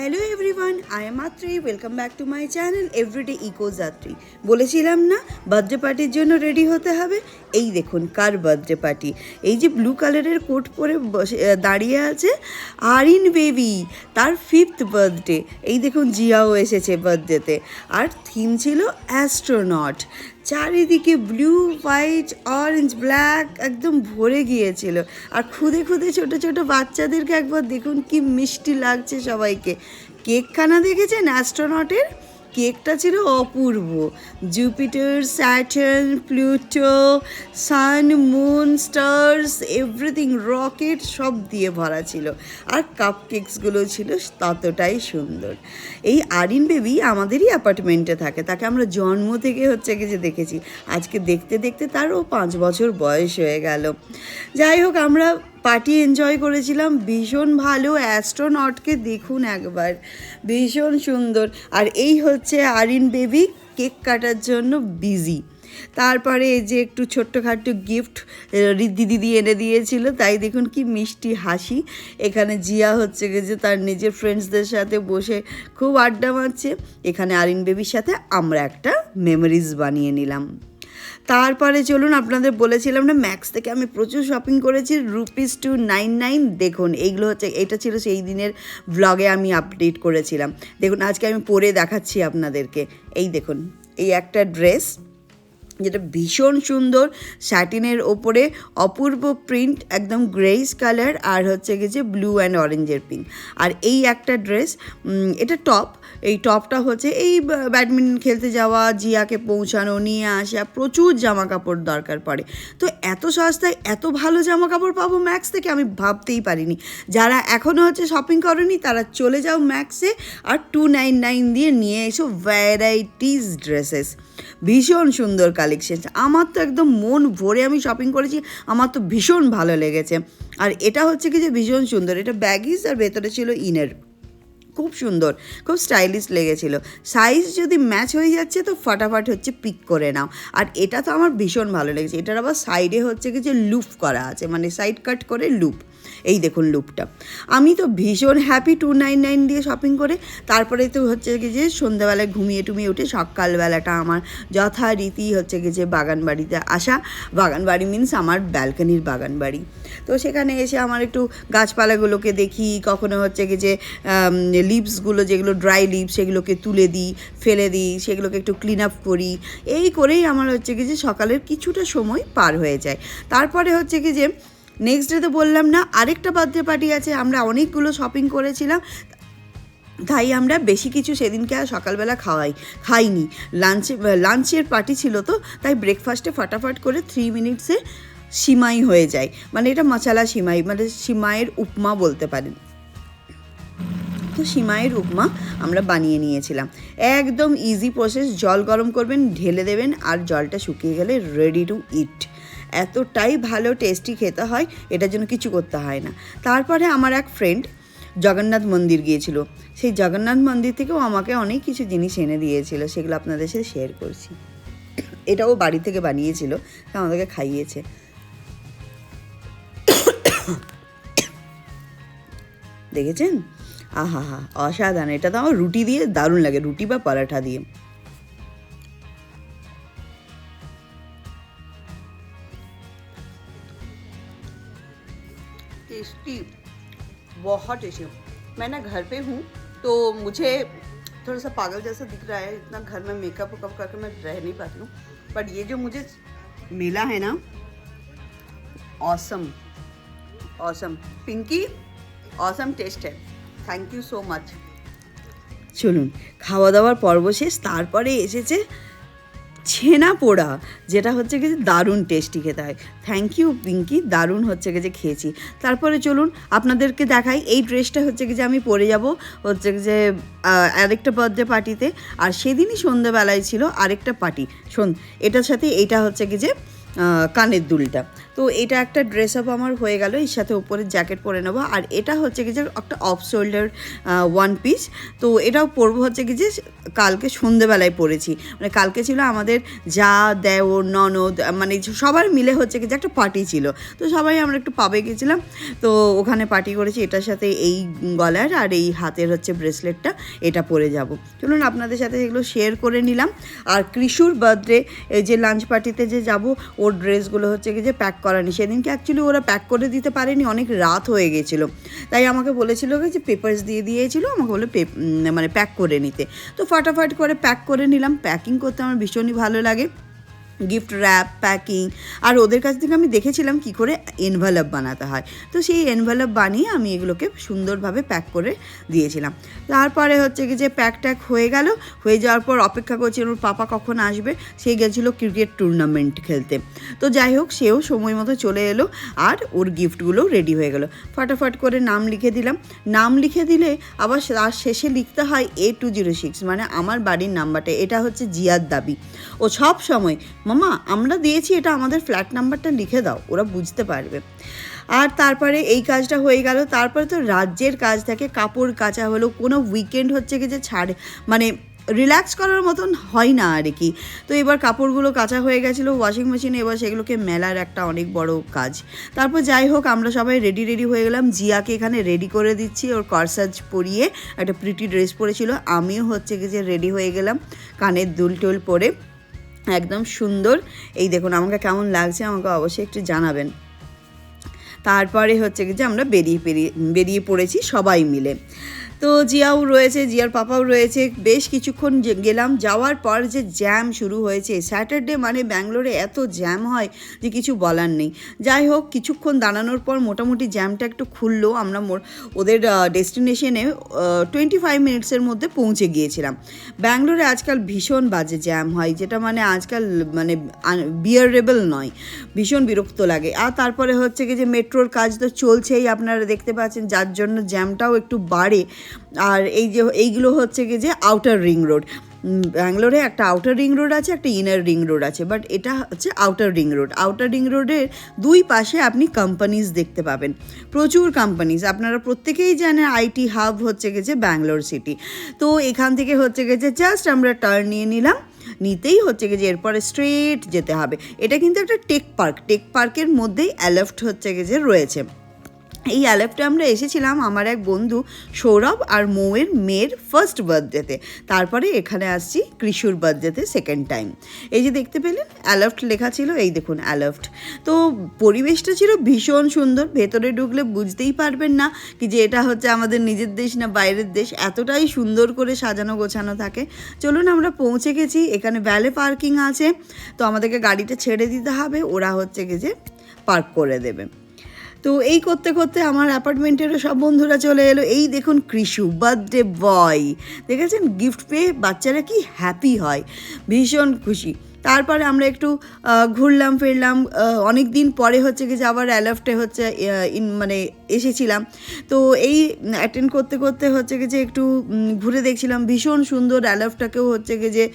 Hello everyone I am Atri welcome back to my channel everyday eco যাত্রী বলেছিলাম না, birthday পার্টির জন্য রেডি হতে হবে? এই দেখুন, কার বার্থডে পার্টি? এই যে ব্লু কালারের কোট পরে দাঁড়িয়ে আছে আরিন বেবি তার ফিফথ বার্থডে। এই দেখুন, জিয়াও এসেছে বার্থডেতে আর থিম ছিল অ্যাস্ট্রোনট চারিদিকে ব্লু হোয়াইট অরেঞ্জ ব্ল্যাক একদম ভরে গিয়েছিল। আর খুদে খুদে ছোট ছোট বাচ্চাদেরকে একবার দেখুন কি মিষ্টি লাগছে সবাইকে। কেকখানা দেখেছেন? অ্যাস্ট্রোনটের কেকটা ছিল অপূর্ব। Jupiter Saturn Pluto sun moon stars everything rocket সব দিয়ে ভরা ছিল। আর কাপ কেকসগুলো ছিল ততটাই সুন্দর। এই আরিন বেবি আমাদেরই অ্যাপার্টমেন্টে থাকে। তাকে আমরা জন্ম থেকে হচ্ছে যে দেখেছি। আজকে দেখতে দেখতে তারও পাঁচ বছর বয়স হয়ে গেল। যাই হোক, আমরা পার্টি এনজয় করেছিলাম। ভীষণ ভালো অ্যাস্ট্রোনটকে দেখুন একবার। ভীষণ সুন্দর। আর এই হচ্ছে আরিন বেবি, কেক কাটার জন্য বিজি তারপরে এই যে একটু ছোট্টখাট্ট গিফট রিদ্ধি দিদি এনে দিয়েছিল, তাই দেখুন কি মিষ্টি হাসি। এখানে জিয়া হচ্ছে যে তার নিজের ফ্রেন্ডসদের সাথে বসে খুব আড্ডা মারছে। এখানে আরিন বেবির সাথে আমরা একটা মেমোরিজ বানিয়ে নিলাম। তারপরে চলুন আপনাদের বলেছিলাম না ম্যাক্স থেকে আমি প্রচুর শপিং করেছি রুপিস টু নাইন নাইন দেখুন, এইগুলো হচ্ছে, এটা ছিল সেই দিনের ব্লগে আমি আপডেট করেছিলাম। দেখুন, আজকে আমি পরে দেখাচ্ছি আপনাদেরকে। এই দেখুন, এই একটা ড্রেস যেটা ভীষণ সুন্দর স্যাটিনের ওপরে অপূর্ব প্রিন্ট একদম গ্রেইস কালার আর হচ্ছে গেছে ব্লু অ্যান্ড অরেঞ্জের পিঙ্ক আর এই একটা ড্রেস এটা টপ এই টপটা হচ্ছে এই ব্যাডমিন্টন খেলতে যাওয়া, জিয়াকে পৌঁছানো, নিয়ে আসা, প্রচুর জামা কাপড় দরকার পড়ে। তো এত সস্তায় এত ভালো জামা কাপড় পাবো ম্যাক্স থেকে আমি ভাবতেই পারিনি। যারা এখনও হচ্ছে শপিং করেনি, তারা চলে যাও ম্যাক্সে আর টু নাইন নাইন দিয়ে নিয়ে এসো ভ্যারাইটিস ড্রেসেস ভীষণ সুন্দর কালেকশন আমার তো একদম মন ভরে আমি শপিং করেছি, আমার তো ভীষণ ভালো লেগেছে। আর এটা হচ্ছে কি যে ভীষণ সুন্দর, এটা ব্যাগিস আর ভেতরে ছিল ইনের। খুব সুন্দর, খুব স্টাইলিশ লেগেছিল। সাইজ যদি ম্যাচ হয়ে যাচ্ছে তো ফাটাফাট হচ্ছে পিক করে নাও। আর এটা তো আমার ভীষণ ভালো লেগেছে। এটার আবার সাইডে হচ্ছে কি যে লুপ করা আছে মানে সাইড কাট করে লুপ এই দেখুন লুপটা আমি তো ভীষণ হ্যাপি টু নাইন নাইন দিয়ে শপিং করে, তারপরে তো হচ্ছে কি যে সন্ধ্যাবেলায় ঘুমিয়ে টুমিয়ে উঠে সকালবেলাটা আমার যথারীতি হচ্ছে কি যে বাগান বাড়িতে আসা। বাগান বাড়ি মিন্স আমার ব্যালকানির বাগান বাড়ি তো সেখানে এসে আমার একটু গাছপালাগুলোকে দেখি, কখনো হচ্ছে কি যে লিভসগুলো যেগুলো ড্রাই লিভস সেগুলোকে তুলে দিই, ফেলে দিই, সেগুলোকে একটু ক্লিন আপ করি। এই করেই আমার হচ্ছে কি যে সকালের কিছুটা সময় পার হয়ে যায়। তারপরে হচ্ছে কি যে নেক্সট ডে তো বললাম না, আরেকটা বার্থডে পার্টি আছে, আমরা অনেকগুলো শপিং করেছিলাম। তাই আমরা বেশি কিছু সেদিনকে আর সকালবেলা খাওয়াই, খাইনি। লাঞ্চে লাঞ্চের পার্টি ছিল তো, তাই ব্রেকফাস্টে ফাটাফাট করে থ্রি মিনিটসে সিমাই হয়ে যায়। মানে এটা মশালা সিমাই মানে সিমাইয়ের উপমা বলতে পারেন। তো সিমাইয়ের উপমা আমরা বানিয়ে নিয়েছিলাম। একদম ইজি প্রসেস জল গরম করবেন, ঢেলে দেবেন আর জলটা শুকিয়ে গেলে রেডি টু ইট এতটাই ভালো টেস্টি খেতে হয় এটার জন্য কিছু করতে হয় না। তারপরে আমার এক ফ্রেন্ড জগন্নাথ মন্দির গিয়েছিল। সেই জগন্নাথ মন্দির থেকেও আমাকে অনেক কিছু জিনিস এনে দিয়েছিল, সেগুলো আপনাদের সাথে শেয়ার করছি। এটাও বাড়ি থেকে বানিয়েছিল আমাদেরকে খাইয়েছে। দেখেছেন আহা হা অসাধারণ এটা তো আমার রুটি দিয়ে দারুণ লাগে রুটি বা পরাঠা দিয়ে टेस्टी बहुत टेस्टी मैं ना घर पे हूँ तो मुझे थोड़ा सा पागल जैसा दिख रहा है इतना घर में मेकअप वेकअप करके मैं रह नहीं पाती हूँ बट ये जो मुझे मिला है ना awesome awesome Pinky awesome taste thank you so much চলুন খাওয়া দাওয়ার পর্ব শেষ, তারপরে এসেছে ছেনা পোড়া, যেটা হচ্ছে গিয়ে দারুণ টেস্টি খেতে হয়। থ্যাংক ইউ পিঙ্কি দারুণ হচ্ছে গেছে খেয়েছি। তারপরে চলুন, আপনাদেরকে দেখাই, এই ড্রেসটা হচ্ছে গেছে আমি পরে যাব, হচ্ছে যে আরেকটা বার্থডে পার্টিতে আর সেদিনই সন্ধ্যেবেলায় ছিল আরেকটা পার্টি শোন, এটার সাথে এটা হচ্ছে গেছে কানের দুলটা। তো এটা একটা ড্রেস আপ আমার হয়ে গেল, এর সাথে উপরে জ্যাকেট পরে নেব। আর এটা হচ্ছে কি যে একটা অফ শোল্ডার ওয়ান পিস তো এটাও পরবো হচ্ছে কি যে কালকে সন্ধেবেলায় পরেছি। মানে কালকে ছিল আমাদের যা দেওর ননদ মানে সবার মিলে হচ্ছে কি যে একটা পার্টি ছিল। তো সবাই আমরা একটু পাবে গেছিলাম। তো ওখানে পার্টি করেছি, এটার সাথে এই গলার আর এই হাতের হচ্ছে ব্রেসলেটটা এটা পরে যাব। চলুন আপনাদের সাথে এগুলো শেয়ার করে নিলাম। আর কৃষুর বার্থডে এই যে লাঞ্চ পার্টিতে যে যাব ওর ড্রেসগুলো হচ্ছে যে প্যাক করানি সেদিনকে অ্যাকচুয়ালি ওরা প্যাক করে দিতে পারেনি, অনেক রাত হয়ে গেছিল। তাই আমাকে বলেছিলো যে পেপার্স দিয়ে দিয়েছিল, আমাকে বলে মানে প্যাক করে নিতে। তো ফাটাফাট করে প্যাক করে নিলাম। প্যাকিং করতে আমার ভীষণই ভালো লাগে। গিফট র্যাপ প্যাকিং আর ওদের কাছ থেকে আমি দেখেছিলাম কি করে এনভেলপ বানাতে হয়। তো সেই এনভেলপ বানিয়ে আমি এগুলোকে সুন্দরভাবে প্যাক করে দিয়েছিলাম। তারপরে হচ্ছে কি যে প্যাক ট্যাক হয়ে গেল, হয়ে যাওয়ার পর অপেক্ষা করছি ওর পাপা কখন আসবে, সে গেছিল ক্রিকেট টুর্নামেন্ট খেলতে। তো যাই হোক, সেও সময় মতো চলে এলো আর ওর গিফটগুলো রেডি হয়ে গেল। ফাটাফাট করে নাম লিখে দিলাম। নাম লিখে দিলে আবার তার শেষে লিখতে হয় এ টু জিরো সিক্স মানে আমার বাড়ির নাম্বারটা এটা হচ্ছে জিয়ার দাবি। ও সব সময় মামা, আমরা দিয়েছি এটা আমাদের ফ্ল্যাট নাম্বারটা লিখে দাও, ওরা বুঝতে পারবে। আর তারপরে এই কাজটা হয়ে গেল, তারপরে তো রাজ্যের কাজ থাকে, কাপড় কাচা হলো, কোনো উইকেন্ড হচ্ছে কি যে ছাড়ে মানে রিল্যাক্স করার মতন হয় না আর কি। তো এবার কাপড়গুলো কাঁচা হয়ে গেছিল ওয়াশিং মেশিনে এবার সেগুলোকে মেলার একটা অনেক বড় কাজ। তারপর যাই হোক, আমরা সবাই রেডি রেডি হয়ে গেলাম। জিয়াকে এখানে রেডি করে দিচ্ছি, ওর করসাজ পরিয়ে, একটা প্রিটি ড্রেস পরেছিল। আমিও হচ্ছে কি যে রেডি হয়ে গেলাম, কানের দুল টুল পরে। একদম সুন্দর। এই দেখুন, আমাকে কেমন লাগছে, আমাকে অবশ্যই একটু জানাবেন। তারপরে হচ্ছে কি যে আমরা বেরিয়ে পেরিয়ে, বেরিয়ে পড়েছি সবাই মিলে। তো জিয়াও রয়েছে, জিয়ার পাপাও রয়েছে। বেশ কিছুক্ষণ গেলাম, যাওয়ার পর যে জ্যাম শুরু হয়েছে। স্যাটারডে মানে ব্যাঙ্গালোরে এত জ্যাম হয় যে কিছু বলার নেই। যাই হোক, কিছুক্ষণ দাঁড়ানোর পর মোটামুটি জ্যামটা একটু খুললো। আমরা মোর- ওদের ডেস্টিনেশনে টোয়েন্টি ফাইভ মিনিটসের মধ্যে পৌঁছে গিয়েছিলাম। ব্যাঙ্গালোরে আজকাল ভীষণ বাজে জ্যাম হয়, যেটা মানে আজকাল মানে বিয়ারেবল নয়। ভীষণ বিরক্ত লাগে। আর তারপরে হচ্ছে কি যে মেট্রোর কাজ তো চলছেই, আপনারা দেখতে পাচ্ছেন, যার জন্য জ্যামটাও একটু বাড়ে। আর এই যে, এইগুলো হচ্ছে কি যে আউটার রিং রোড ব্যাঙ্গালোরে একটা আউটার রিং রোড আছে, একটা ইনার রিং রোড আছে বাট এটা হচ্ছে outer ring road outer ring রোডের দুই পাশে আপনি কোম্পানিজ দেখতে পাবেন। প্রচুর কোম্পানিজ আপনারা প্রত্যেকেই জানেন আইটি হাব হচ্ছে গেছে ব্যাঙ্গালোর সিটি তো এখান থেকে হচ্ছে গেছে জাস্ট আমরা টার্ন নিয়ে নিলাম, নিতেই হচ্ছে কি যে এরপরে স্ট্রেট যেতে হবে। এটা কিন্তু একটা টেক পার্ক টেক পার্কের মধ্যেই অ্যালেফট হচ্ছে কি যে রয়েছে। এই অ্যালেপটে আমরা এসেছিলাম আমার এক বন্ধু সৌরভ আর মৌয়ের মেয়ের ফার্স্ট বার্থডেতে তারপরে এখানে আসছি কৃষুর বার্থডেতে সেকেন্ড টাইম এই যে দেখতে পেলেন অ্যালফট লেখা ছিল, এই দেখুন অ্যালফট তো পরিবেশটা ছিল ভীষণ সুন্দর, ভেতরে ঢুকলে বুঝতেই পারবেন না কি যে এটা হচ্ছে আমাদের নিজের দেশ না বাইরের দেশ, এতটাই সুন্দর করে সাজানো গোছানো থাকে। চলুন আমরা পৌঁছে গেছি, এখানে ভ্যালে পার্কিং আছে। তো আমাদেরকে গাড়িটা ছেড়ে দিতে হবে, ওরা হচ্ছে কি যে পার্ক করে দেবে। তো এই করতে করতে আমার অ্যাপার্টমেন্টেরও সব বন্ধুরা চলে এলো। এই দেখুন কৃষু বার্থডে বয় দেখেছেন? গিফট পেয়ে বাচ্চারা কি হ্যাপি হয়। ভীষণ খুশি। তারপরে আমরা একটু ঘুরলাম, ফিরলাম অনেক দিন পরে হচ্ছে কি যে আবার অ্যালফটে হচ্ছে ইন- মানে এসেছিলাম। তো এই অ্যাটেন্ড করতে করতে হচ্ছে কি যে একটু ঘুরে দেখছিলাম, ভীষণ সুন্দর অ্যালফটাকেও হচ্ছে কি যে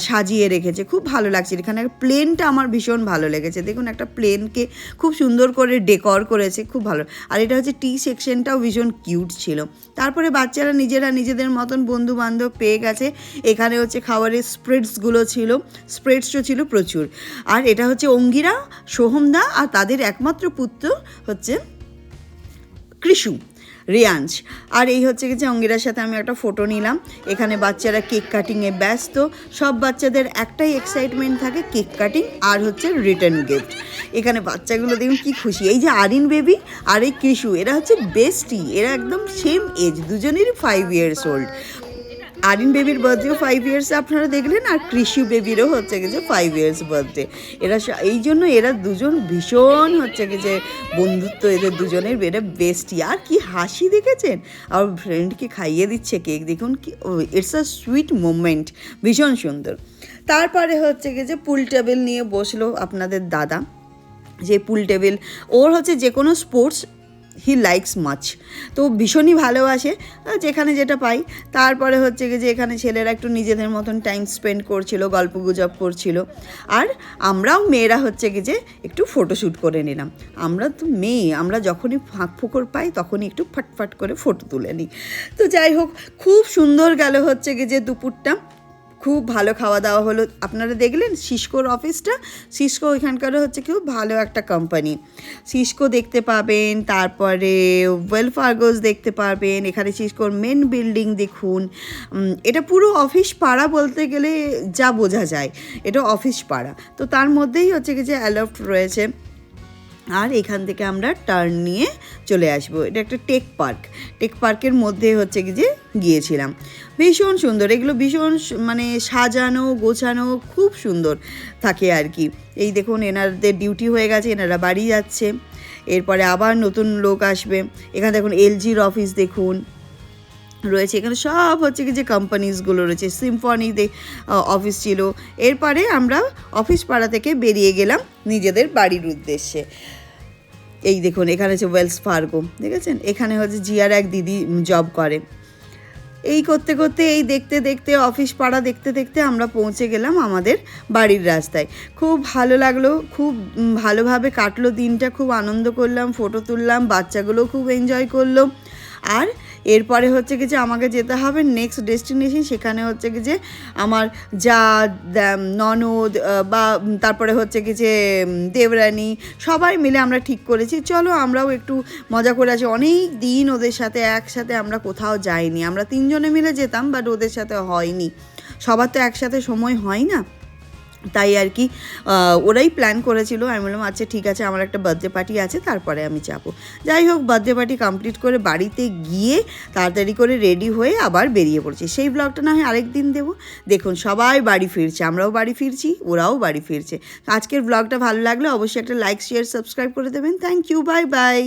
সাজিয়ে রেখেছে। খুব ভালো লাগছে। এখানে প্লেনটা আমার ভীষণ ভালো লেগেছে। দেখুন, একটা প্লেনকে খুব সুন্দর করে ডেকর করেছে, খুব ভালো। আর এটা হচ্ছে টি সেকশনটাও ভীষণ কিউট ছিল। তারপরে বাচ্চারা নিজেরা নিজেদের মতন বন্ধু বান্ধব পেয়ে গেছে। এখানে হচ্ছে খাবারের স্প্রেডসগুলো ছিল। স্প্রেডসও ছিল প্রচুর। আর এটা হচ্ছে অঙ্গিরা, সোহমদা আর তাদের একমাত্র পুত্র হচ্ছে কৃষু, রিয়াঞ্জ। আর এই হচ্ছে গেছে অঙ্গিরার সাথে আমি একটা ফটো নিলাম। এখানে বাচ্চারা কেক কাটিংয়ে ব্যস্ত। সব বাচ্চাদের একটাই এক্সাইটমেন্ট থাকে কেক কাটিং আর হচ্ছে রিটার্ন গিফট এখানে বাচ্চাগুলো দেখুন কি খুশি। এই যে আরিন বেবি আর এই কৃষু, এরা হচ্ছে বেস্টি এরা একদম সেম এজ দুজনেরই ফাইভ ইয়ার্স ওল্ড আরিন বেবির বার্থডেও ফাইভ ইয়ার্স আপনারা দেখলেন, আর কৃষি বেবিরও হচ্ছে কি যে ফাইভ ইয়ার্স বার্থডে এরা এই জন্য এরা দুজন ভীষণ হচ্ছে কি যে বন্ধুত্ব, এদের দুজনের এরা বেস্টই আর কি হাসি দেখেছেন? আর ফ্রেন্ডকে খাইয়ে দিচ্ছে কেক দেখুন কি ইটস আ সুইট মোমেন্ট ভীষণ সুন্দর। তারপরে হচ্ছে কি যে পুল টেবিল নিয়ে বসল আপনাদের দাদা। যে পুল টেবিল ওর হচ্ছে যে কোনো স্পোর্টস হি লাইকস মাছ তো ভীষণই ভালোবাসে যেখানে যেটা পাই। তারপরে হচ্ছে যে এখানে ছেলেরা একটু নিজেদের মতন টাইম স্পেন্ড করছিল, গল্প গুজব করছিল। আর আমরাও মেয়েরা হচ্ছে কি যে একটু ফটোশ্যুট করে নিলাম। আমরা তো মেয়ে, আমরা যখনই ফাঁক ফোকর পাই, তখনই একটু ফাটফাট করে ফটো তুলে নিই। তো যাই হোক, খুব সুন্দর গেল হচ্ছে কি যে দুপুরটা। খুব ভালো খাওয়া দাওয়া হলো। আপনারা দেখলেন সিসকোর অফিসটা। সিসকো এখানকার হচ্ছে খুব ভালো একটা কোম্পানি সিসকো দেখতে পাবেন, তারপরে ওয়েলফার্গোস দেখতে পাবেন এখানে সিসকোর মেন বিল্ডিং দেখুন। এটা পুরো অফিস পাড়া বলতে গেলে যা বোঝা যায়, এটা অফিস পাড়া। তো তার মধ্যেই হচ্ছে কি যে অ্যালফট রয়েছে। আর এখান থেকে আমরা টার্ন নিয়ে চলে আসব। এটা একটা টেক পার্ক টেক পার্কের মধ্যে হচ্ছে কি যে গিয়েছিলাম। ভীষণ সুন্দর। এগুলো ভীষণ মানে সাজানো, গোছানো খুব সুন্দর থাকে আর কি। এই দেখুন, এনারদের ডিউটি হয়ে গেছে, এনারা বাড়ি যাচ্ছে। এরপরে আবার নতুন লোক আসবে। এখানে দেখুন, এলজির অফিস দেখুন। রয়েছে এখানে সব হচ্ছে কি যে কোম্পানিজগুলো রয়েছে। সিম্ফনি অফিস ছিল। এরপরে আমরা অফিস পাড়া থেকে বেরিয়ে গেলাম নিজেদের বাড়ির উদ্দেশ্যে। এই দেখুন, এখানে হচ্ছে ওয়েলস ফার্গো দেখেছেন? এখানে হচ্ছে জিয়ার এক দিদি জব করে। এই করতে করতে, এই দেখতে দেখতে অফিস পাড়া দেখতে দেখতে আমরা পৌঁছে গেলাম আমাদের বাড়ির রাস্তায়। খুব ভালো লাগল, খুব ভালোভাবে কাটলো দিনটা, খুব আনন্দ করলাম ফটো তুললাম বাচ্চাগুলো খুব এনজয় করল। আর এরপরে হচ্ছে কি যে আমাকে যেতে হবে নেক্সট ডেস্টিনেশন সেখানে হচ্ছে কি যে আমার যা ননদ বা তারপরে হচ্ছে কি যে দেবরানী সবাই মিলে আমরা ঠিক করেছি। চলো আমরাও একটু মজা করে আছি অনেক দিন ওদের সাথে একসাথে আমরা কোথাও যাইনি। আমরা তিনজনে মিলে যেতাম বাট ওদের সাথে হয়নি। সবার তো একসাথে সময় হয় না। তাই আর কি ওরাই প্ল্যান করেছিল। আমি বললাম আচ্ছা ঠিক আছে, আমার একটা বার্থডে পার্টি আছে, তারপরে আমি যাব। যাই হোক বার্থডে পার্টি কমপ্লিট করে বাড়িতে গিয়ে তাড়াতাড়ি করে রেডি হয়ে আবার বেরিয়ে পড়ছি। সেই ব্লগটা না হয় আরেক দিন দেবো। দেখুন, সবাই বাড়ি ফিরছে, আমরাও বাড়ি ফিরছি, ওরাও বাড়ি ফিরছে। আজকের ব্লগটা ভালো লাগলে অবশ্যই একটা লাইক শেয়ার সাবস্ক্রাইব করে দেবেন। Thank you bye bye